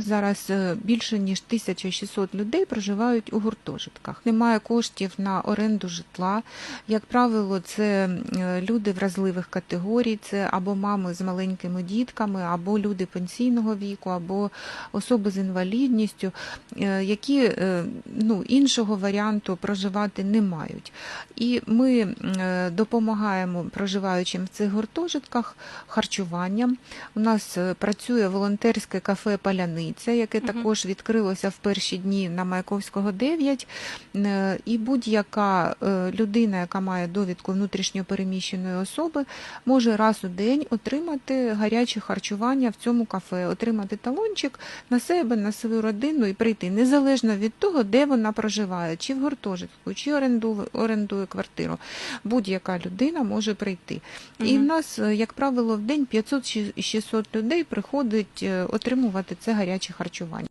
Зараз е, більше ніж 1600 людей проживають у гуртожитках. Немає коштів на оренду житла. Як правило, це е, люди вразливих категорій, це або мами з маленькими дітками, або люди пенсійного віку, або особи з інвалідністю, е, які ну, іншого варіанту проживати не мають. І ми допомагаємо проживаючим в цих гуртожитках харчуванням. У нас працює волонтерське кафе Паляниця, яке також відкрилося в перші дні на Маяковського 9. Е, І будь-яка е, людина, яка має довідку внутрішньопереміщеної особи, може раз у день отримати гаряче харчування в цьому кафе, отримати талончик на себе, на свою родину і прийти, незалежно від того, де вона проживає, чи в гуртожитку, чи орендує, орендує квартиру. Будь-яка людина може прийти. І в нас, е, як правило, в день 500-600 людей приходить отримувати це гаряче харчування.